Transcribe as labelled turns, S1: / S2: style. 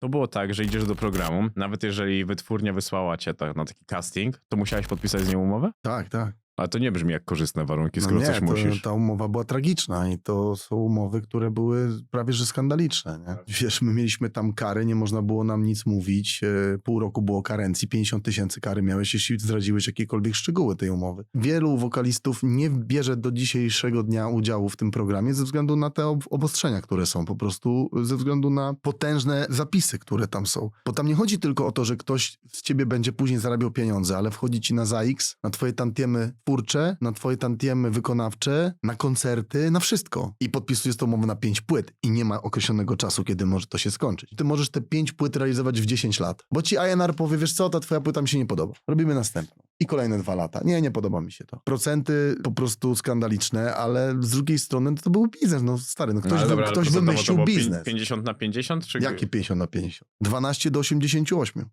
S1: To było tak, że idziesz do programu, nawet jeżeli wytwórnia wysłała cię tak na taki casting, to musiałeś podpisać z nią umowę?
S2: Tak, tak.
S1: Ale to nie brzmi jak korzystne warunki,
S2: No
S1: skoro
S2: nie,
S1: coś
S2: to,
S1: musisz.
S2: ta umowa była tragiczna i to są umowy, które były prawie że skandaliczne.
S1: Tak.
S2: Nie? Wiesz, my mieliśmy tam kary, nie można było nam nic mówić. e, Pół roku było karencji, 50 tysięcy kary miałeś, jeśli zdradziłeś jakiekolwiek szczegóły tej umowy. Wielu wokalistów nie bierze do dzisiejszego dnia udziału w tym programie ze względu na te ob- obostrzenia, które są, po prostu ze względu na potężne zapisy, które tam są. Bo tam nie chodzi tylko o to, że ktoś z ciebie będzie później zarabiał pieniądze, ale wchodzi ci na ZAX, na twoje tantiemy na twoje tantiemy wykonawcze, na koncerty, na wszystko. I podpisujesz tą umowę na pięć płyt i nie ma określonego czasu, kiedy może to się skończyć. Ty możesz te pięć płyt realizować w 10 lat, bo ci INR powie, wiesz co, ta twoja płyta mi się nie podoba. Robimy następną. I kolejne dwa lata. Nie, nie podoba mi się to. Procenty po prostu skandaliczne, ale z drugiej strony to, to był biznes. No stary, no ktoś,
S1: ale
S2: wy,
S1: dobra,
S2: ktoś wymyślił biznes.
S1: 50 na 50? Czy...
S2: Jakie 50 na 50? 12 do 88.